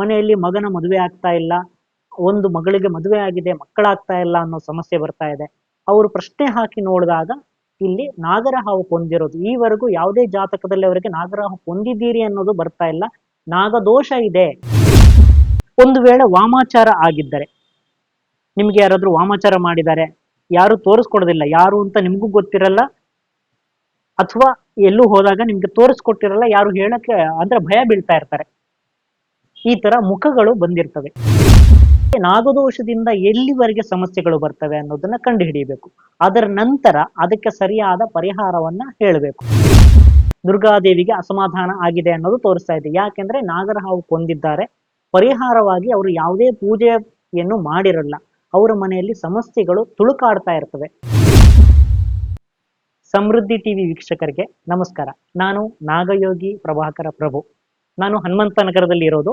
ಮನೆಯಲ್ಲಿ ಮಗನ ಮದುವೆ ಆಗ್ತಾ ಇಲ್ಲ, ಒಂದು ಮಗಳಿಗೆ ಮದುವೆ ಆಗಿದೆ, ಮಕ್ಕಳಾಗ್ತಾ ಇಲ್ಲ ಅನ್ನೋ ಸಮಸ್ಯೆ ಬರ್ತಾ ಇದೆ. ಅವರು ಪ್ರಶ್ನೆ ಹಾಕಿ ನೋಡಿದಾಗ ಇಲ್ಲಿ ನಾಗರಹಾವು ಹೊಂದಿರೋದು, ಈವರೆಗೂ ಯಾವುದೇ ಜಾತಕದಲ್ಲಿ ಅವರಿಗೆ ನಾಗರಹಾವು ಹೊಂದಿದ್ದೀರಿ ಅನ್ನೋದು ಬರ್ತಾ ಇಲ್ಲ, ನಾಗದೋಷ ಇದೆ. ಒಂದು ವೇಳೆ ವಾಮಾಚಾರ ಆಗಿದ್ದರೆ, ನಿಮ್ಗೆ ಯಾರಾದ್ರೂ ವಾಮಾಚಾರ ಮಾಡಿದ್ದಾರೆ, ಯಾರು ತೋರಿಸ್ಕೊಡೋದಿಲ್ಲ, ಯಾರು ಅಂತ ನಿಮ್ಗೂ ಗೊತ್ತಿರಲ್ಲ, ಅಥವಾ ಎಲ್ಲೂ ಹೋದಾಗ ನಿಮ್ಗೆ ತೋರಿಸ್ಕೊಟ್ಟಿರಲ್ಲ, ಯಾರು ಹೇಳಕ್ಕೆ, ಅಂದ್ರೆ ಭಯ ಬೀಳ್ತಾ ಇರ್ತಾರೆ. ಈ ತರ ಮುಖಗಳು ಬಂದಿರ್ತವೆ. ನಾಗದೋಷದಿಂದ ಎಲ್ಲಿವರೆಗೆ ಸಮಸ್ಯೆಗಳು ಬರ್ತವೆ ಅನ್ನೋದನ್ನ ಕಂಡು ಹಿಡಿಯಬೇಕು ಅದರ ನಂತರ ಅದಕ್ಕೆ ಸರಿಯಾದ ಪರಿಹಾರವನ್ನ ಹೇಳಬೇಕು. ದುರ್ಗಾದೇವಿಗೆ ಅಸಮಾಧಾನ ಆಗಿದೆ ಅನ್ನೋದು ತೋರಿಸ್ತಾ ಇದೆ. ಯಾಕೆಂದ್ರೆ ನಾಗರಹಾವು ಕೊಂದಿದ್ದಾರೆ. ಪರಿಹಾರವಾಗಿ ಅವರು ಯಾವುದೇ ಪೂಜೆಯನ್ನು ಮಾಡಿರಲ್ಲ. ಅವರ ಮನೆಯಲ್ಲಿ ಸಮಸ್ಯೆಗಳು ತುಳುಕಾಡ್ತಾ ಇರ್ತವೆ. ಸಮೃದ್ಧಿ ಟಿವಿ ವೀಕ್ಷಕರಿಗೆ ನಮಸ್ಕಾರ. ನಾನು ನಾಗಯೋಗಿ ಪ್ರಭಾಕರ ಪ್ರಭು. ನಾನು ಹನುಮಂತ ನಗರದಲ್ಲಿ ಇರೋದು.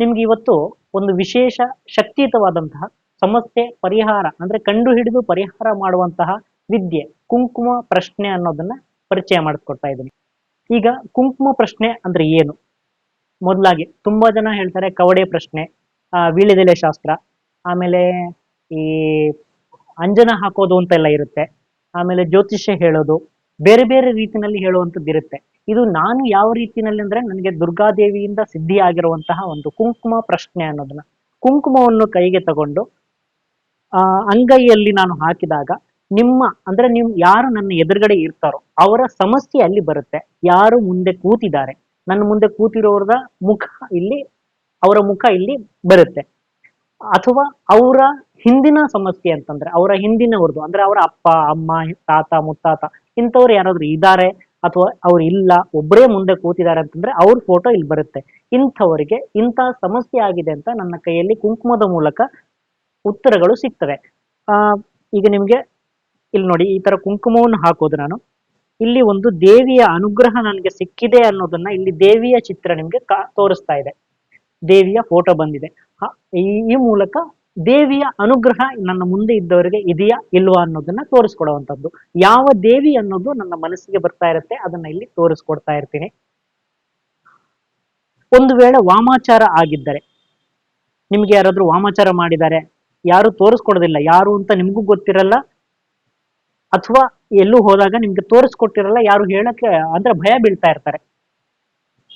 ನಿಮ್ಗೆ ಇವತ್ತು ಒಂದು ವಿಶೇಷ ಶಕ್ತಿಯುತವಾದಂತಹ ಸಮಸ್ಯೆ, ಪರಿಹಾರ, ಅಂದ್ರೆ ಕಂಡು ಹಿಡಿದು ಪರಿಹಾರ ಮಾಡುವಂತಹ ವಿದ್ಯೆ, ಕುಂಕುಮ ಪ್ರಶ್ನೆ ಅನ್ನೋದನ್ನ ಪರಿಚಯ ಮಾಡಿಸ್ಕೊಡ್ತಾ ಇದ್ದೀನಿ ಈಗ ಕುಂಕುಮ ಪ್ರಶ್ನೆ ಅಂದ್ರೆ ಏನು? ಮೊದಲಾಗಿ ತುಂಬಾ ಜನ ಹೇಳ್ತಾರೆ ಕವಡೆ ಪ್ರಶ್ನೆ ವೀಳ್ಯದೆಲೆ ಶಾಸ್ತ್ರ, ಆಮೇಲೆ ಈ ಅಂಜನ ಹಾಕೋದು ಅಂತ ಅಂತೆಲ್ಲ ಇರುತ್ತೆ, ಆಮೇಲೆ ಜ್ಯೋತಿಷ್ಯ ಹೇಳೋದು, ಬೇರೆ ಬೇರೆ ರೀತಿನಲ್ಲಿ ಹೇಳುವಂಥದ್ದು ಇರುತ್ತೆ ಇದು ನಾನು ಯಾವ ರೀತಿನಲ್ಲಿ ಅಂದ್ರೆ ನನಗೆ ದುರ್ಗಾದೇವಿಯಿಂದ ಸಿದ್ಧಿಯಾಗಿರುವಂತಹ ಒಂದು ಕುಂಕುಮ ಪ್ರಶ್ನೆ ಅನ್ನೋದನ್ನ ಕುಂಕುಮವನ್ನು ಕೈಗೆ ತಗೊಂಡು, ಆ, ಅಂಗೈಯಲ್ಲಿ ನಾನು ಹಾಕಿದಾಗ ನಿಮ್ಮ ಅಂದ್ರೆ ನಿಮ್ ಯಾರು ನನ್ನ ಎದುರುಗಡೆ ಇರ್ತಾರೋ ಅವರ ಸಮಸ್ಯೆ ಅಲ್ಲಿ ಬರುತ್ತೆ. ಯಾರು ಮುಂದೆ ಕೂತಿದ್ದಾರೆ. ನನ್ನ ಮುಂದೆ ಕೂತಿರೋರದ ಮುಖ ಇಲ್ಲಿ, ಅವರ ಮುಖ ಇಲ್ಲಿ ಬರುತ್ತೆ. ಅಥವಾ ಅವರ ಹಿಂದಿನ ಸಮಸ್ಯೆ ಅಂತಂದ್ರೆ, ಅವರ ಹಿಂದಿನವ್ರದ್ದು, ಅಂದ್ರೆ ಅವರ ಅಪ್ಪ, ಅಮ್ಮ, ತಾತ, ಮುತ್ತಾತ ಇಂಥವ್ರು ಯಾರಾದ್ರೂ ಇದ್ದಾರೆ ಅಥವಾ ಅವ್ರು ಇಲ್ಲ ಒಬ್ಬರೇ ಮುಂದೆ ಕೂತಿದ್ದಾರೆ ಅಂತಂದ್ರೆ ಅವ್ರ ಫೋಟೋ ಇಲ್ಲಿ ಬರುತ್ತೆ. ಇಂಥವರಿಗೆ ಇಂತಹ ಸಮಸ್ಯೆ ಆಗಿದೆ ಅಂತ ನನ್ನ ಕೈಯಲ್ಲಿ ಕುಂಕುಮದ ಮೂಲಕ ಉತ್ತರಗಳು ಸಿಗ್ತವೆ. ಆ, ಈಗ ನಿಮ್ಗೆ ಇಲ್ಲಿ ನೋಡಿ, ಈ ತರ ಕುಂಕುಮವನ್ನು ಹಾಕೋದು ನಾನು. ಇಲ್ಲಿ ಒಂದು ದೇವಿಯ ಅನುಗ್ರಹ ನನಗೆ ಸಿಕ್ಕಿದೆ ಅನ್ನೋದನ್ನ ಇಲ್ಲಿ ದೇವಿಯ ಚಿತ್ರ ನಿಮ್ಗೆ ತೋರಿಸ್ತಾ ಇದೆ. ದೇವಿಯ ಫೋಟೋ ಬಂದಿದೆ. ಈ ಮೂಲಕ ದೇವಿಯ ಅನುಗ್ರಹ ನನ್ನ ಮುಂದೆ ಇದ್ದವರಿಗೆ ಇದೆಯಾ ಇಲ್ವಾ ಅನ್ನೋದನ್ನ ತೋರಿಸ್ಕೊಡುವಂಥದ್ದು. ಯಾವ ದೇವಿ ಅನ್ನೋದು ನನ್ನ ಮನಸ್ಸಿಗೆ ಬರ್ತಾ ಇರುತ್ತೆ, ಅದನ್ನ ಇಲ್ಲಿ ತೋರಿಸ್ಕೊಡ್ತಾ ಇರ್ತೀನಿ. ಒಂದು ವೇಳೆ ವಾಮಾಚಾರ ಆಗಿದ್ದರೆ, ನಿಮ್ಗೆ ಯಾರಾದ್ರೂ ವಾಮಾಚಾರ ಮಾಡಿದ್ದಾರೆ, ಯಾರು ತೋರಿಸ್ಕೊಡೋದಿಲ್ಲ, ಯಾರು ಅಂತ ನಿಮ್ಗೂ ಗೊತ್ತಿರಲ್ಲ, ಅಥವಾ ಎಲ್ಲೂ ಹೋದಾಗ ನಿಮ್ಗೆ ತೋರಿಸ್ಕೊಟ್ಟಿರಲ್ಲ, ಯಾರು ಹೇಳಕ್ಕೆ ಅಂದ್ರೆ ಭಯ ಬೀಳ್ತಾ ಇರ್ತಾರೆ.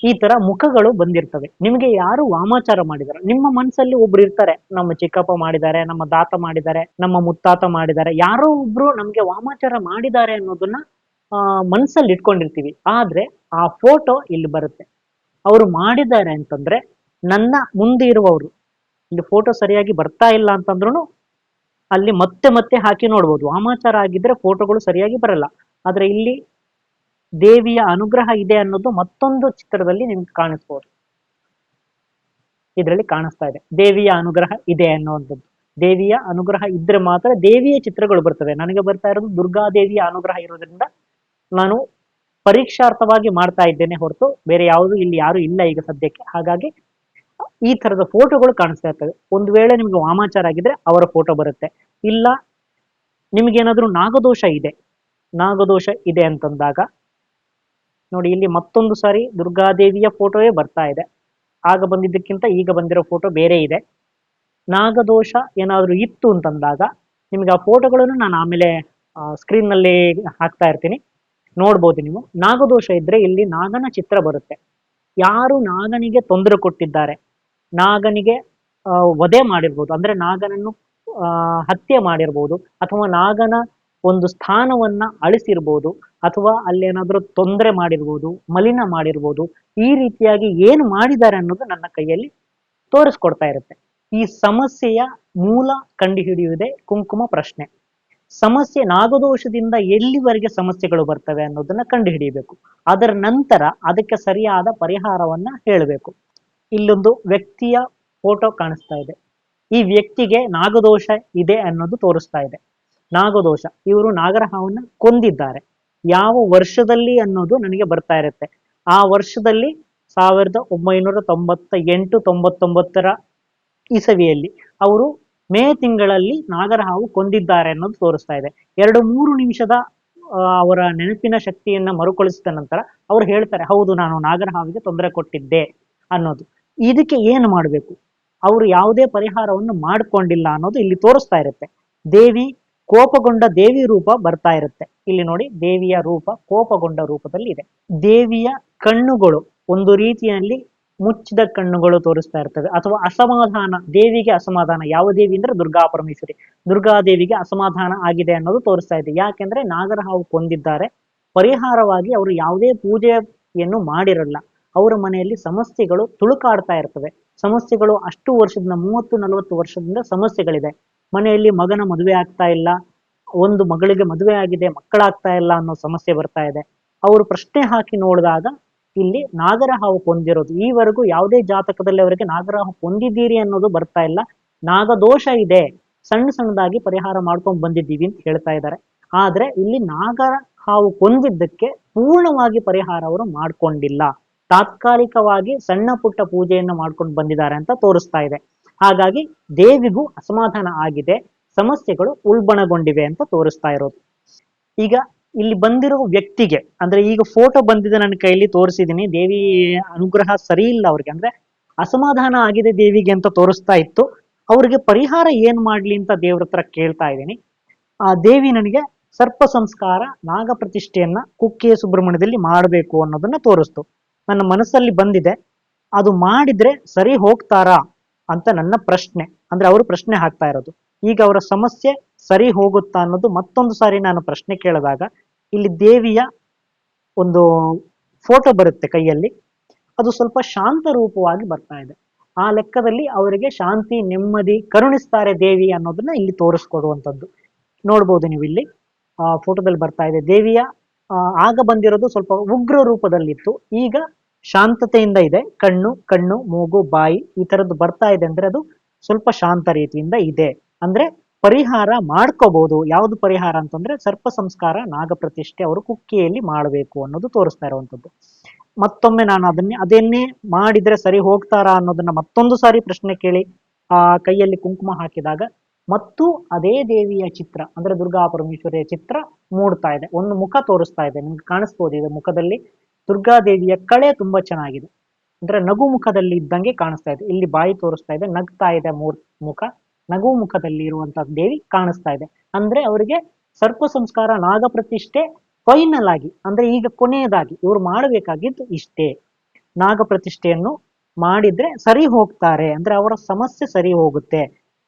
ಈ ತರ ಮುಖಗಳು ಬಂದಿರ್ತವೆ. ನಿಮ್ಗೆ ಯಾರು ವಾಮಾಚಾರ ಮಾಡಿದಾರೆ, ನಿಮ್ಮ ಮನಸ್ಸಲ್ಲಿ ಒಬ್ರು ಇರ್ತಾರೆ. ನಮ್ಮ ಚಿಕ್ಕಪ್ಪ ಮಾಡಿದ್ದಾರೆ, ನಮ್ಮ ದಾತ ಮಾಡಿದ್ದಾರೆ, ನಮ್ಮ ಮುತ್ತಾತ ಮಾಡಿದ್ದಾರೆ. ಯಾರೋ ಒಬ್ರು ನಮ್ಗೆ ವಾಮಾಚಾರ ಮಾಡಿದ್ದಾರೆ ಅನ್ನೋದನ್ನ, ಆ, ಮನ್ಸಲ್ಲಿ ಇಟ್ಕೊಂಡಿರ್ತೀವಿ. ಆದ್ರೆ ಆ ಫೋಟೋ ಇಲ್ಲಿ ಬರುತ್ತೆ. ಅವರು ಮಾಡಿದ್ದಾರೆ ಅಂತಂದ್ರೆ ನನ್ನ ಮುಂದೆ ಇರುವವರು, ಇಲ್ಲಿ ಫೋಟೋ ಸರಿಯಾಗಿ ಬರ್ತಾ ಇಲ್ಲ ಅಂತಂದ್ರು ಅಲ್ಲಿ ಮತ್ತೆ ಮತ್ತೆ ಹಾಕಿ ನೋಡ್ಬೋದು. ವಾಮಾಚಾರ ಆಗಿದ್ರೆ ಫೋಟೋಗಳು ಸರಿಯಾಗಿ ಬರಲ್ಲ. ಆದ್ರೆ ಇಲ್ಲಿ ದೇವಿಯ ಅನುಗ್ರಹ ಇದೆ ಅನ್ನೋದು ಮತ್ತೊಂದು ಚಿತ್ರದಲ್ಲಿ ನಿಮ್ಗೆ ಕಾಣಿಸ್ಬೋದು. ಇದರಲ್ಲಿ ಕಾಣಿಸ್ತಾ ಇದೆ. ದೇವಿಯ ಅನುಗ್ರಹ ಇದೆ ಅನ್ನುವಂಥದ್ದು. ದೇವಿಯ ಅನುಗ್ರಹ ಇದ್ರೆ ಮಾತ್ರ ದೇವಿಯ ಚಿತ್ರಗಳು ಬರ್ತವೆ. ನನಗೆ ಬರ್ತಾ ಇರೋದು ದುರ್ಗಾದೇವಿಯ ಅನುಗ್ರಹ ಇರೋದ್ರಿಂದ ನಾನು ಪರೀಕ್ಷಾರ್ಥವಾಗಿ ಮಾಡ್ತಾ ಇದ್ದೇನೆ ಹೊರತು ಬೇರೆ ಯಾವುದು ಇಲ್ಲಿ ಯಾರು ಇಲ್ಲ ಈಗ ಸದ್ಯಕ್ಕೆ. ಹಾಗಾಗಿ ಈ ತರದ ಫೋಟೋಗಳು ಕಾಣಿಸ್ತಾ ಇರ್ತವೆ. ಒಂದು ವೇಳೆ ನಿಮ್ಗೆ ವಾಮಾಚಾರ ಆಗಿದ್ರೆ ಅವರ ಫೋಟೋ ಬರುತ್ತೆ. ಇಲ್ಲ ನಿಮ್ಗೇನಾದ್ರೂ ನಾಗದೋಷ ಇದೆ ನಾಗದೋಷ ಇದೆ ಅಂತಂದಾಗ ನೋಡಿ, ಇಲ್ಲಿ ಮತ್ತೊಂದು ಸಾರಿ ದುರ್ಗಾದೇವಿಯ ಫೋಟೋವೇ ಬರ್ತಾ ಇದೆ. ಆಗ ಬಂದಿದ್ದಕ್ಕಿಂತ ಈಗ ಬಂದಿರೋ ಫೋಟೋ ಬೇರೆ ಇದೆ. ನಾಗದೋಷ ಏನಾದರೂ ಇತ್ತು ಅಂತಂದಾಗ ನಿಮಗೆ ಆ ಫೋಟೋಗಳನ್ನು ನಾನು ಆಮೇಲೆ ಸ್ಕ್ರೀನ್ನಲ್ಲಿ ಹಾಕ್ತಾ ಇರ್ತೀನಿ. ನೋಡ್ಬೋದು ನೀವು. ನಾಗದೋಷ ಇದ್ರೆ ಇಲ್ಲಿ ನಾಗನ ಚಿತ್ರ ಬರುತ್ತೆ. ಯಾರು ನಾಗನಿಗೆ ತೊಂದರೆ ಕೊಟ್ಟಿದ್ದಾರೆ? ನಾಗನಿಗೆ ವಧೆ ಮಾಡಿರ್ಬೋದು. ಅಂದ್ರೆ ನಾಗನನ್ನು ಹತ್ಯೆ ಮಾಡಿರ್ಬೋದು. ಅಥವಾ ನಾಗನ ಒಂದು ಸ್ಥಾನವನ್ನ ಅಳಿಸಿರ್ಬೋದು ಅಥವಾ ಅಲ್ಲೇನಾದ್ರೂ ತೊಂದರೆ ಮಾಡಿರ್ಬೋದು, ಮಲಿನ ಮಾಡಿರ್ಬೋದು, ಈ ರೀತಿಯಾಗಿ ಏನು ಮಾಡಿದ್ದಾರೆ ಅನ್ನೋದು ನನ್ನ ಕೈಯಲ್ಲಿ ತೋರಿಸ್ಕೊಡ್ತಾ ಇರುತ್ತೆ. ಈ ಸಮಸ್ಯೆಯ ಮೂಲ ಕಂಡುಹಿಡಿಯುವುದೇ ಕುಂಕುಮ ಪ್ರಶ್ನೆ. ಸಮಸ್ಯೆ ನಾಗದೋಷದಿಂದ ಎಲ್ಲಿವರೆಗೆ ಸಮಸ್ಯೆಗಳು ಬರ್ತವೆ ಅನ್ನೋದನ್ನ ಕಂಡುಹಿಡಿಯಬೇಕು ಅದರ ನಂತರ ಅದಕ್ಕೆ ಸರಿಯಾದ ಪರಿಹಾರವನ್ನ ಹೇಳಬೇಕು. ಇಲ್ಲೊಂದು ವ್ಯಕ್ತಿಯ ಫೋಟೋ ಕಾಣಿಸ್ತಾ ಇದೆ. ಈ ವ್ಯಕ್ತಿಗೆ ನಾಗದೋಷ ಇದೆ ಅನ್ನೋದು ತೋರಿಸ್ತಾ ಇದೆ. ನಾಗದೋಷ. ಇವರು ನಾಗರಹಾವನ್ನ ಕೊಂದಿದ್ದಾರೆ. ಯಾವ ವರ್ಷದಲ್ಲಿ ಅನ್ನೋದು ನನಗೆ ಬರ್ತಾ ಇರುತ್ತೆ. ಆ ವರ್ಷದಲ್ಲಿ ಸಾವಿರದ ಒಂಬೈನೂರ ತೊಂಬತ್ತ ಎಂಟು ತೊಂಬತ್ತೊಂಬತ್ತರ ಇಸವಿಯಲ್ಲಿ ಅವರು ಮೇ ತಿಂಗಳಲ್ಲಿ ನಾಗರಹಾವು ಕೊಂದಿದ್ದಾರೆ ಅನ್ನೋದು ತೋರಿಸ್ತಾ ಇದೆ. ಎರಡು ಮೂರು ನಿಮಿಷದ ಅವರ ನೆನಪಿನ ಶಕ್ತಿಯನ್ನ ಮರುಕಳಿಸಿದ ನಂತರ ಅವ್ರು ಹೇಳ್ತಾರೆ, ಹೌದು, ನಾನು ನಾಗರಹಾವಿಗೆ ತೊಂದರೆ ಕೊಟ್ಟಿದ್ದೆ ಅನ್ನೋದು. ಇದಕ್ಕೆ ಏನು ಮಾಡಬೇಕು? ಅವರು ಯಾವುದೇ ಪರಿಹಾರವನ್ನು ಮಾಡ್ಕೊಂಡಿಲ್ಲ ಅನ್ನೋದು ಇಲ್ಲಿ ತೋರಿಸ್ತಾ ಇರುತ್ತೆ. ದೇವಿ ಕೋಪಗೊಂಡ ದೇವಿ ರೂಪ ಬರ್ತಾ ಇರುತ್ತೆ. ಇಲ್ಲಿ ನೋಡಿ ದೇವಿಯ ರೂಪ ಕೋಪಗೊಂಡ ರೂಪದಲ್ಲಿ ಇದೆ. ದೇವಿಯ ಕಣ್ಣುಗಳು ಒಂದು ರೀತಿಯಲ್ಲಿ ಮುಚ್ಚಿದ ಕಣ್ಣುಗಳು ತೋರಿಸ್ತಾ ಇರ್ತವೆ. ಅಥವಾ ಅಸಮಾಧಾನ, ದೇವಿಗೆ ಅಸಮಾಧಾನ. ಯಾವ ದೇವಿ ಅಂದ್ರೆ ದುರ್ಗಾ ಪರಮೇಶ್ವರಿ. ದುರ್ಗಾ ದೇವಿಗೆ ಅಸಮಾಧಾನ ಆಗಿದೆ ಅನ್ನೋದು ತೋರಿಸ್ತಾ ಇದೆ. ಯಾಕೆಂದ್ರೆ ನಾಗರಹಾವು ಕೊಂದಿದ್ದಾರೆ. ಪರಿಹಾರವಾಗಿ ಅವರು ಯಾವುದೇ ಪೂಜೆಯನ್ನು ಮಾಡಿರಲ್ಲ. ಅವರ ಮನೆಯಲ್ಲಿ ಸಮಸ್ಯೆಗಳು ತುಳುಕಾಡ್ತಾ ಇರ್ತವೆ. ಸಮಸ್ಯೆಗಳು ಅಷ್ಟು ವರ್ಷದಿಂದ ಮೂವತ್ತು, ನಲವತ್ತು ವರ್ಷದಿಂದ ಸಮಸ್ಯೆಗಳಿದೆ. ಮನೆಯಲ್ಲಿ ಮಗನ ಮದುವೆ ಆಗ್ತಾ ಇಲ್ಲ, ಒಂದು ಮಗಳಿಗೆ ಮದುವೆ ಆಗಿದೆ, ಮಕ್ಕಳಾಗ್ತಾ ಇಲ್ಲ ಅನ್ನೋ ಸಮಸ್ಯೆ ಬರ್ತಾ ಇದೆ. ಅವರು ಪ್ರಶ್ನೆ ಹಾಕಿ ನೋಡಿದಾಗ ಇಲ್ಲಿ ನಾಗರಹಾವು ಕೊಂದಿರೋದು ಈವರೆಗೂ ಯಾವುದೇ ಜಾತಕದಲ್ಲಿ ಅವರಿಗೆ ನಾಗರಹಾವು ಕೊಂದಿದ್ದೀರಿ ಅನ್ನೋದು ಬರ್ತಾ ಇಲ್ಲ. ನಾಗದೋಷ ಇದೆ. ಸಣ್ಣ ಸಣ್ಣದಾಗಿ ಪರಿಹಾರ ಮಾಡ್ಕೊಂಡು ಬಂದಿದ್ದೀವಿ ಅಂತ ಹೇಳ್ತಾ ಇದ್ದಾರೆ. ಆದ್ರೆ ಇಲ್ಲಿ ನಾಗರ ಹಾವು ಕೊಂದಿದ್ದಕ್ಕೆ ಪೂರ್ಣವಾಗಿ ಪರಿಹಾರ ಅವರು ಮಾಡ್ಕೊಂಡಿಲ್ಲ. ತಾತ್ಕಾಲಿಕವಾಗಿ ಸಣ್ಣ ಪುಟ್ಟ ಪೂಜೆಯನ್ನು ಮಾಡ್ಕೊಂಡು ಬಂದಿದ್ದಾರೆ ಅಂತ ತೋರಿಸ್ತಾ ಇದೆ. ಹಾಗಾಗಿ ದೇವಿಗೂ ಅಸಮಾಧಾನ ಆಗಿದೆ, ಸಮಸ್ಯೆಗಳು ಉಲ್ಬಣಗೊಂಡಿವೆ ಅಂತ ತೋರಿಸ್ತಾ ಇರೋದು. ಈಗ ಇಲ್ಲಿ ಬಂದಿರೋ ವ್ಯಕ್ತಿಗೆ, ಅಂದ್ರೆ ಈಗ ಫೋಟೋ ಬಂದಿದೆ ನನ್ನ ಕೈಯಲ್ಲಿ, ತೋರಿಸಿದೀನಿ, ದೇವಿ ಅನುಗ್ರಹ ಸರಿ ಇಲ್ಲ ಅವ್ರಿಗೆ, ಅಂದ್ರೆ ಅಸಮಾಧಾನ ಆಗಿದೆ ದೇವಿಗೆ ಅಂತ ತೋರಿಸ್ತಾ ಇತ್ತು. ಅವ್ರಿಗೆ ಪರಿಹಾರ ಏನ್ ಮಾಡ್ಲಿ ಅಂತ ದೇವ್ರ ಹತ್ರ ಕೇಳ್ತಾ ಇದ್ದೀನಿ. ಆ ದೇವಿ ನನಗೆ ಸರ್ಪ ಸಂಸ್ಕಾರ, ನಾಗ ಪ್ರತಿಷ್ಠೆಯನ್ನ ಕುಕ್ಕೆ ಸುಬ್ರಹ್ಮಣ್ಯದಲ್ಲಿ ಮಾಡಬೇಕು ಅನ್ನೋದನ್ನ ತೋರಿಸ್ತು. ನನ್ನ ಮನಸ್ಸಲ್ಲಿ ಬಂದಿದೆ. ಅದು ಮಾಡಿದ್ರೆ ಸರಿ ಹೋಗ್ತಾರಾ? ಅಂತ ನನ್ನ ಪ್ರಶ್ನೆ. ಅಂದ್ರೆ ಅವರು ಪ್ರಶ್ನೆ ಹಾಕ್ತಾ ಇರೋದು. ಈಗ ಅವರ ಸಮಸ್ಯೆ ಸರಿ ಹೋಗುತ್ತಾ ಅನ್ನೋದು ಮತ್ತೊಂದು ಸಾರಿ ನಾನು ಪ್ರಶ್ನೆ ಕೇಳಿದಾಗ, ಇಲ್ಲಿ ದೇವಿಯ ಒಂದು ಫೋಟೋ ಬರುತ್ತೆ ಕೈಯಲ್ಲಿ. ಅದು ಸ್ವಲ್ಪ ಶಾಂತ ರೂಪವಾಗಿ ಬರ್ತಾ ಇದೆ. ಆ ಲೆಕ್ಕದಲ್ಲಿ ಅವರಿಗೆ ಶಾಂತಿ, ನೆಮ್ಮದಿ, ಕರುಣಿಸ್ತಾರೆ ದೇವಿ ಅನ್ನೋದನ್ನ ಇಲ್ಲಿ ತೋರಿಸ್ಕೊಡುವಂಥದ್ದು. ನೋಡ್ಬೋದು ನೀವು ಇಲ್ಲಿ ಆ ಫೋಟೋದಲ್ಲಿ ಬರ್ತಾ ಇದೆ. ದೇವಿಯ ಆಗ ಬಂದಿರೋದು ಸ್ವಲ್ಪ ಉಗ್ರ ರೂಪದಲ್ಲಿತ್ತು. ಈಗ ಶಾಂತತೆಯಿಂದ ಇದೆ. ಕಣ್ಣು ಕಣ್ಣು, ಮೂಗು, ಬಾಯಿ ಈ ತರದ್ದು ಬರ್ತಾ ಇದೆ ಅಂದ್ರೆ ಅದು ಸ್ವಲ್ಪ ಶಾಂತ ರೀತಿಯಿಂದ ಇದೆ. ಅಂದ್ರೆ ಪರಿಹಾರ ಮಾಡ್ಕೋಬಹುದು ಯಾವ್ದು ಪರಿಹಾರ ಅಂತಂದ್ರೆ ಸರ್ಪ ಸಂಸ್ಕಾರ, ನಾಗ ಪ್ರತಿಷ್ಠೆ ಅವರು ಕುಕ್ಕಿಯಲ್ಲಿ ಮಾಡಬೇಕು ಅನ್ನೋದು ತೋರಿಸ್ತಾ ಇರುವಂತದ್ದು ಮತ್ತೊಮ್ಮೆ ನಾನು ಅದನ್ನೇ ಅದನ್ನೇ ಮಾಡಿದ್ರೆ ಸರಿ ಹೋಗ್ತಾರಾ ಅನ್ನೋದನ್ನ ಮತ್ತೊಂದು ಸಾರಿ ಪ್ರಶ್ನೆ ಕೇಳಿ ಆ ಕೈಯಲ್ಲಿ ಕುಂಕುಮ ಹಾಕಿದಾಗ ಮತ್ತು ಅದೇ ದೇವಿಯ ಚಿತ್ರ, ಅಂದ್ರೆ ದುರ್ಗಾ ಪರಮೇಶ್ವರಿಯ ಚಿತ್ರ ಮೂಡ್ತಾ ಇದೆ. ಒಂದು ಮುಖ ತೋರಿಸ್ತಾ ಇದೆ. ನಿಮ್ಗೆ ಕಾಣಿಸ್ಬೋದು ಇದೆ ಮುಖದಲ್ಲಿ. ದುರ್ಗಾ ದೇವಿಯ ಕಳೆ ತುಂಬಾ ಚೆನ್ನಾಗಿದೆ. ಅಂದ್ರೆ ನಗು ಮುಖದಲ್ಲಿ ಇದ್ದಂಗೆ ಕಾಣಿಸ್ತಾ ಇದೆ. ಇಲ್ಲಿ ಬಾಯಿ ತೋರಿಸ್ತಾ ಇದೆ, ನಗ್ತಾ ಇದೆ ಮೂರ್ ಮುಖ. ನಗು ಮುಖದಲ್ಲಿ ಇರುವಂತಹ ದೇವಿ ಕಾಣಿಸ್ತಾ ಇದೆ. ಅಂದ್ರೆ ಅವರಿಗೆ ಸರ್ಪ ಸಂಸ್ಕಾರ, ನಾಗ ಪ್ರತಿಷ್ಠೆ ಫೈನಲ್ ಆಗಿ, ಅಂದ್ರೆ ಈಗ ಕೊನೆಯದಾಗಿ ಇವ್ರು ಮಾಡಬೇಕಾಗಿದ್ದು ಇಷ್ಟೇ. ನಾಗ ಪ್ರತಿಷ್ಠೆಯನ್ನು ಮಾಡಿದ್ರೆ ಸರಿ ಹೋಗ್ತಾರೆ. ಅಂದ್ರೆ ಅವರ ಸಮಸ್ಯೆ ಸರಿ ಹೋಗುತ್ತೆ.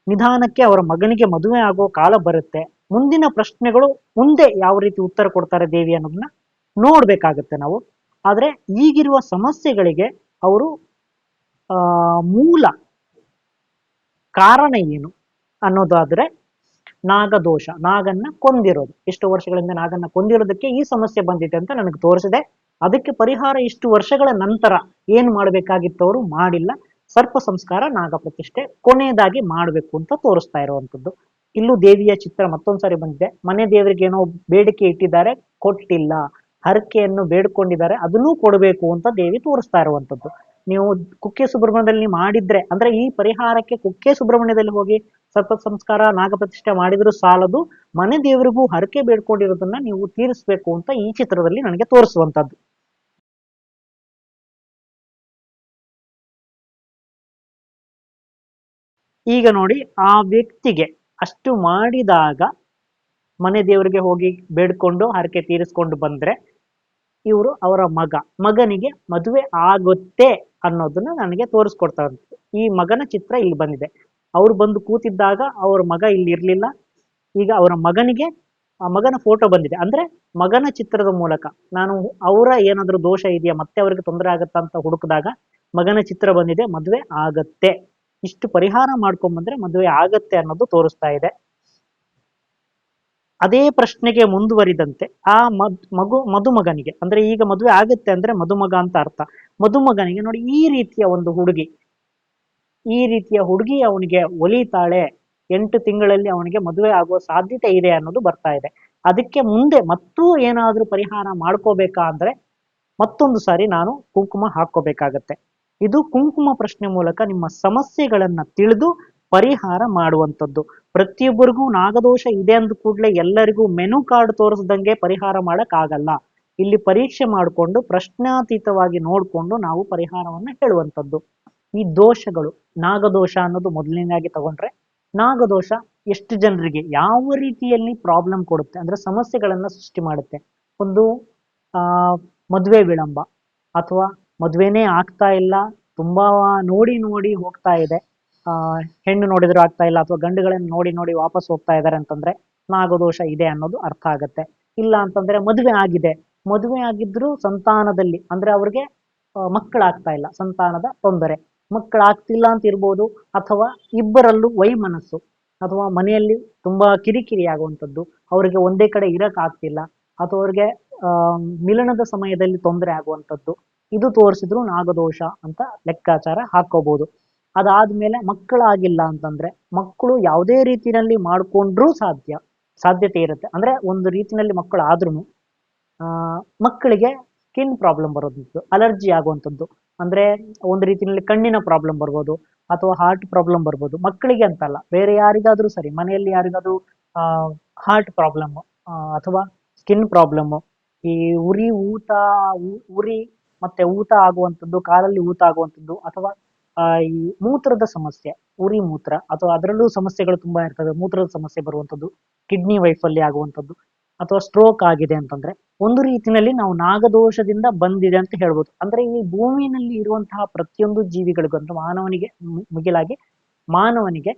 ನಿಧಾನಕ್ಕೆ ಅವರ ಮಗನಿಗೆ ಮದುವೆ ಆಗೋ ಕಾಲ ಬರುತ್ತೆ. ಮುಂದಿನ ಪ್ರಶ್ನೆಗಳು ಮುಂದೆ ಯಾವ ರೀತಿ ಉತ್ತರ ಕೊಡ್ತಾರೆ ದೇವಿ ಅನ್ನೋದನ್ನ ನೋಡ್ಬೇಕಾಗತ್ತೆ ನಾವು. ಆದ್ರೆ ಈಗಿರುವ ಸಮಸ್ಯೆಗಳಿಗೆ ಅವರು ಮೂಲ ಕಾರಣ ಏನು ಅನ್ನೋದಾದ್ರೆ ನಾಗದೋಷ, ನಾಗನ್ನ ಕೊಂದಿರೋದು. ಎಷ್ಟು ವರ್ಷಗಳಿಂದ ನಾಗನ್ನ ಕೊಂದಿರೋದಕ್ಕೆ ಈ ಸಮಸ್ಯೆ ಬಂದಿದೆ ಅಂತ ನನಗೆ ತೋರಿಸಿದೆ. ಅದಕ್ಕೆ ಪರಿಹಾರ ಇಷ್ಟು ವರ್ಷಗಳ ನಂತರ ಏನ್ ಮಾಡ್ಬೇಕಾಗಿತ್ತು ಅವರು? ಮಾಡಿಲ್ಲ. ಸರ್ಪ ಸಂಸ್ಕಾರ, ನಾಗ ಪ್ರತಿಷ್ಠೆ ಕೊನೆಯದಾಗಿ ಮಾಡಬೇಕು ಅಂತ ತೋರಿಸ್ತಾ ಇರುವಂತದ್ದು ಇಲ್ಲೂ ದೇವಿಯ ಚಿತ್ರ ಮತ್ತೊಂದ್ಸರಿ ಬಂದಿದೆ. ಮನೆ ದೇವರಿಗೆ ಏನೋ ಬೇಡಿಕೆ ಇಟ್ಟಿದ್ದಾರೆ, ಕೊಟ್ಟಿಲ್ಲ. ಹರಕೆಯನ್ನು ಬೇಡ್ಕೊಂಡಿದ್ದಾರೆ, ಅದನ್ನೂ ಕೊಡಬೇಕು ಅಂತ ದೇವಿ ತೋರಿಸ್ತಾ ಇರುವಂಥದ್ದು. ನೀವು ಕುಕ್ಕೆ ಸುಬ್ರಹ್ಮಣ್ಯದಲ್ಲಿ ಮಾಡಿದ್ರೆ, ಅಂದ್ರೆ ಈ ಪರಿಹಾರಕ್ಕೆ ಕುಕ್ಕೆ ಸುಬ್ರಹ್ಮಣ್ಯದಲ್ಲಿ ಹೋಗಿ ಸರ್ಪ ಸಂಸ್ಕಾರ, ನಾಗ ಪ್ರತಿಷ್ಠೆ ಮಾಡಿದ್ರು ಸಾಲದು, ಮನೆ ದೇವರಿಗೂ ಹರಕೆ ಬೇಡ್ಕೊಂಡಿರೋದನ್ನ ನೀವು ತೀರಿಸ್ಬೇಕು ಅಂತ ಈ ಚಿತ್ರದಲ್ಲಿ ನನಗೆ ತೋರಿಸುವಂತದ್ದು ಈಗ ನೋಡಿ, ಆ ವ್ಯಕ್ತಿಗೆ ಅಷ್ಟು ಮಾಡಿದಾಗ ಮನೆ ದೇವರಿಗೆ ಹೋಗಿ ಬೇಡ್ಕೊಂಡು ಹರಕೆ ತೀರಿಸ್ಕೊಂಡು ಬಂದ್ರೆ ಇವರು ಅವರ ಮಗ. ಮಗನಿಗೆ ಮದುವೆ ಆಗುತ್ತೆ ಅನ್ನೋದನ್ನ ನನಗೆ ತೋರಿಸ್ಕೊಡ್ತಾ ಈ ಮಗನ ಚಿತ್ರ ಇಲ್ಲಿ ಬಂದಿದೆ. ಅವ್ರು ಬಂದು ಕೂತಿದ್ದಾಗ ಅವ್ರ ಮಗ ಇಲ್ಲಿ ಇರ್ಲಿಲ್ಲ. ಈಗ ಅವರ ಮಗನಿಗೆ ಆ ಮಗನ ಫೋಟೋ ಬಂದಿದೆ. ಅಂದ್ರೆ ಮಗನ ಚಿತ್ರದ ಮೂಲಕ ನಾನು ಅವರ ಏನಾದ್ರೂ ದೋಷ ಇದೆಯಾ, ಮತ್ತೆ ಅವರಿಗೆ ತೊಂದರೆ ಆಗತ್ತಾ ಅಂತ ಹುಡುಕಿದಾಗ ಮಗನ ಚಿತ್ರ ಬಂದಿದೆ, ಮದುವೆ ಆಗತ್ತೆ. ಇಷ್ಟು ಪರಿಹಾರ ಮಾಡ್ಕೊಂಡ್ ಬಂದ್ರೆ ಮದುವೆ ಆಗತ್ತೆ ಅನ್ನೋದು ತೋರಿಸ್ತಾ ಇದೆ. ಅದೇ ಪ್ರಶ್ನೆಗೆ ಮುಂದುವರಿದಂತೆ ಆ ಮದ್, ಮಗು, ಮದುಮಗನಿಗೆ, ಅಂದ್ರೆ ಈಗ ಮದುವೆ ಆಗುತ್ತೆ ಅಂದ್ರೆ ಮದುಮಗ ಅಂತ ಅರ್ಥ. ಮದುಮಗನಿಗೆ ನೋಡಿ ಈ ರೀತಿಯ ಒಂದು ಹುಡುಗಿ, ಈ ರೀತಿಯ ಹುಡುಗಿ ಅವನಿಗೆ ಒಲಿತಾಳೆ, ಎಂಟು ತಿಂಗಳಲ್ಲಿ ಅವನಿಗೆ ಮದುವೆ ಆಗುವ ಸಾಧ್ಯತೆ ಇದೆ ಅನ್ನೋದು ಬರ್ತಾ ಇದೆ. ಅದಕ್ಕೆ ಮುಂದೆ ಮತ್ತೂ ಏನಾದ್ರೂ ಪರಿಹಾರ ಮಾಡ್ಕೋಬೇಕಾ ಅಂದ್ರೆ ಮತ್ತೊಂದು ಸಾರಿ ನಾನು ಕುಂಕುಮ ಹಾಕೋಬೇಕಾಗತ್ತೆ ಇದು ಕುಂಕುಮ ಪ್ರಶ್ನೆ ಮೂಲಕ ನಿಮ್ಮ ಸಮಸ್ಯೆಗಳನ್ನ ತಿಳಿದು ಪರಿಹಾರ ಮಾಡುವಂಥದ್ದು. ಪ್ರತಿಯೊಬ್ಬರಿಗೂ ನಾಗದೋಷ ಇದೆ ಅಂದ ಕೂಡಲೇ ಎಲ್ಲರಿಗೂ ಮೆನು ಕಾರ್ಡ್ ತೋರಿಸದಂಗೆ ಪರಿಹಾರ ಮಾಡಕ್ ಆಗಲ್ಲ ಇಲ್ಲಿ ಪರೀಕ್ಷೆ ಮಾಡಿಕೊಂಡು ಪ್ರಶ್ನಾತೀತವಾಗಿ ನೋಡ್ಕೊಂಡು ನಾವು ಪರಿಹಾರವನ್ನ ಹೇಳುವಂಥದ್ದು. ಈ ದೋಷಗಳು, ನಾಗದೋಷ ಅನ್ನೋದು ಮೊದಲನೇದಾಗಿ ತಗೊಂಡ್ರೆ ನಾಗದೋಷ ಎಷ್ಟು ಜನರಿಗೆ ಯಾವ ರೀತಿಯಲ್ಲಿ ಪ್ರಾಬ್ಲಮ್ ಕೊಡುತ್ತೆ ಅಂದ್ರೆ ಸಮಸ್ಯೆಗಳನ್ನ ಸೃಷ್ಟಿ ಮಾಡುತ್ತೆ. ಒಂದು, ಆ, ಮದುವೆ ವಿಳಂಬ ಅಥವಾ ಮದುವೆನೇ ಆಗ್ತಾ ಇಲ್ಲ, ತುಂಬಾ ನೋಡಿ ನೋಡಿ ಹೋಗ್ತಾ ಇದೆ. ಹೆಣ್ಣು ನೋಡಿದ್ರು ಆಗ್ತಾ ಇಲ್ಲ ಅಥವಾ ಗಂಡುಗಳನ್ನ ನೋಡಿ ನೋಡಿ ವಾಪಸ್ ಹೋಗ್ತಾ ಇದಾರೆ ಅಂತಂದ್ರೆ ನಾಗದೋಷ ಇದೆ ಅನ್ನೋದು ಅರ್ಥ ಆಗತ್ತೆ. ಇಲ್ಲ ಅಂತಂದ್ರೆ ಮದುವೆ ಆಗಿದೆ. ಮದುವೆ ಆಗಿದ್ರು ಸಂತಾನದಲ್ಲಿ, ಅಂದ್ರೆ ಅವ್ರಿಗೆ ಮಕ್ಕಳಾಗ್ತಾ ಇಲ್ಲ, ಸಂತಾನದ ತೊಂದರೆ. ಮಕ್ಕಳಾಗ್ತಿಲ್ಲ ಅಂತ ಇರ್ಬೋದು, ಅಥವಾ ಇಬ್ಬರಲ್ಲೂ ವೈಮನಸ್ಸು, ಅಥವಾ ಮನೆಯಲ್ಲಿ ತುಂಬಾ ಕಿರಿಕಿರಿ ಆಗುವಂಥದ್ದು ಅವರಿಗೆ ಒಂದೇ ಕಡೆ ಇರಕ್ ಆಗ್ತಿಲ್ಲ, ಅಥವಾ ಅವ್ರಿಗೆ ಮಿಲನದ ಸಮಯದಲ್ಲಿ ತೊಂದರೆ ಆಗುವಂಥದ್ದು, ಇದು ತೋರಿಸಿದ್ರು ನಾಗದೋಷ ಅಂತ ಲೆಕ್ಕಾಚಾರ ಹಾಕೋಬಹುದು ಅದಾದ್ಮೇಲೆ ಮಕ್ಕಳಾಗಿಲ್ಲ ಅಂತಂದ್ರೆ ಮಕ್ಕಳು ಯಾವುದೇ ರೀತಿಯಲ್ಲಿ ಮಾಡ್ಕೊಂಡ್ರೂ ಸಾಧ್ಯ, ಸಾಧ್ಯತೆ ಇರುತ್ತೆ. ಅಂದ್ರೆ ಒಂದು ರೀತಿಯಲ್ಲಿ ಮಕ್ಕಳು ಆದ್ರೂ ಮಕ್ಕಳಿಗೆ ಸ್ಕಿನ್ ಪ್ರಾಬ್ಲಮ್ ಬರೋದು ಅಲರ್ಜಿ ಆಗುವಂಥದ್ದು. ಅಂದ್ರೆ ಒಂದು ರೀತಿಯಲ್ಲಿ ಕಣ್ಣಿನ ಪ್ರಾಬ್ಲಮ್ ಬರ್ಬೋದು, ಅಥವಾ ಹಾರ್ಟ್ ಪ್ರಾಬ್ಲಮ್ ಬರ್ಬೋದು. ಮಕ್ಕಳಿಗೆ ಅಂತಲ್ಲ, ಬೇರೆ ಯಾರಿಗಾದ್ರೂ ಸರಿ, ಮನೆಯಲ್ಲಿ ಯಾರಿಗಾದ್ರೂ ಹಾರ್ಟ್ ಪ್ರಾಬ್ಲಮ್ ಅಥವಾ ಸ್ಕಿನ್ ಪ್ರಾಬ್ಲಮ್ ಈ ಉರಿ ಊತ ಉರಿ ಮತ್ತೆ ಊತ ಆಗುವಂಥದ್ದು, ಕಾಲಲ್ಲಿ ಊತ ಆಗುವಂಥದ್ದು, ಅಥವಾ ಆ, ಈ ಮೂತ್ರದ ಸಮಸ್ಯೆ, ಉರಿ ಮೂತ್ರ ಅಥವಾ ಅದರಲ್ಲೂ ಸಮಸ್ಯೆಗಳು ತುಂಬಾ ಇರ್ತವೆ ಮೂತ್ರದ ಸಮಸ್ಯೆ ಬರುವಂಥದ್ದು, ಕಿಡ್ನಿ ವೈಫಲ್ಯ ಆಗುವಂಥದ್ದು ಅಥವಾ ಸ್ಟ್ರೋಕ್ ಆಗಿದೆ ಅಂತಂದ್ರೆ ಒಂದು ರೀತಿಯಲ್ಲಿ ನಾವು ನಾಗದೋಷದಿಂದ ಬಂದಿದೆ ಅಂತ ಹೇಳ್ಬೋದು. ಅಂದ್ರೆ ಈ ಭೂಮಿನಲ್ಲಿ ಇರುವಂತಹ ಪ್ರತಿಯೊಂದು ಜೀವಿಗಳಿಗೂ ಅಂದ್ರೆ ಮಾನವನಿಗೆ ಮುಗಿಲಾಗಿ ಮಾನವನಿಗೆ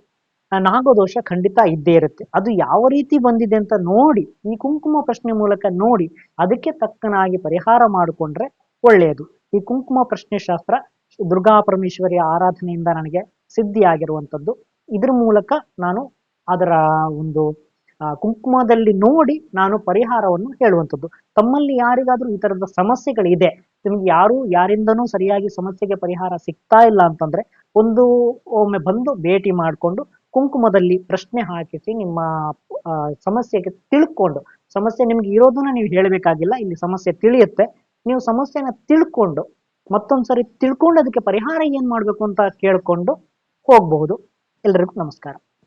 ನಾಗದೋಷ ಖಂಡಿತ ಇದ್ದೇ ಇರುತ್ತೆ. ಅದು ಯಾವ ರೀತಿ ಬಂದಿದೆ ಅಂತ ನೋಡಿ, ಈ ಕುಂಕುಮ ಪ್ರಶ್ನೆ ಮೂಲಕ ನೋಡಿ ಅದಕ್ಕೆ ತಕ್ಕನಾಗಿ ಪರಿಹಾರ ಮಾಡಿಕೊಂಡ್ರೆ ಒಳ್ಳೆಯದು. ಈ ಕುಂಕುಮ ಪ್ರಶ್ನೆ ಶಾಸ್ತ್ರ ದುರ್ಗಾ ಪರಮೇಶ್ವರಿಯ ಆರಾಧನೆಯಿಂದ ನನಗೆ ಸಿದ್ಧಿ ಆಗಿರುವಂಥದ್ದು ಇದ್ರ ಮೂಲಕ ನಾನು ಅದರ ಒಂದು ಕುಂಕುಮದಲ್ಲಿ ನೋಡಿ ನಾನು ಪರಿಹಾರವನ್ನು ಹೇಳುವಂಥದ್ದು. ತಮ್ಮಲ್ಲಿ ಯಾರಿಗಾದ್ರೂ ಈ ತರದ ಸಮಸ್ಯೆಗಳಿದೆ, ನಿಮ್ಗೆ ಯಾರು ಯಾರಿಂದನೂ ಸರಿಯಾಗಿ ಸಮಸ್ಯೆಗೆ ಪರಿಹಾರ ಸಿಗ್ತಾ ಇಲ್ಲ ಅಂತಂದ್ರೆ ಒಂದು ಒಮ್ಮೆ ಬಂದು ಭೇಟಿ ಮಾಡಿಕೊಂಡು ಕುಂಕುಮದಲ್ಲಿ ಪ್ರಶ್ನೆ ಹಾಕಿಸಿ ನಿಮ್ಮ ಸಮಸ್ಯೆಗೆ ತಿಳ್ಕೊಂಡು, ಸಮಸ್ಯೆ ನಿಮ್ಗೆ ಇರೋದನ್ನ ನೀವು ಹೇಳಬೇಕಾಗಿಲ್ಲ, ಇಲ್ಲಿ ಸಮಸ್ಯೆ ತಿಳಿಯುತ್ತೆ. ನೀವು ಸಮಸ್ಯೆನ ತಿಳ್ಕೊಂಡು ಮತ್ತೊಂದ್ಸರಿ ತಿಳ್ಕೊಂಡು ಅದಕ್ಕೆ ಪರಿಹಾರ ಏನ್ ಮಾಡ್ಬೇಕು ಅಂತ ಕೇಳ್ಕೊಂಡು ಹೋಗ್ಬಹುದು ಎಲ್ರಿಗೂ ನಮಸ್ಕಾರ.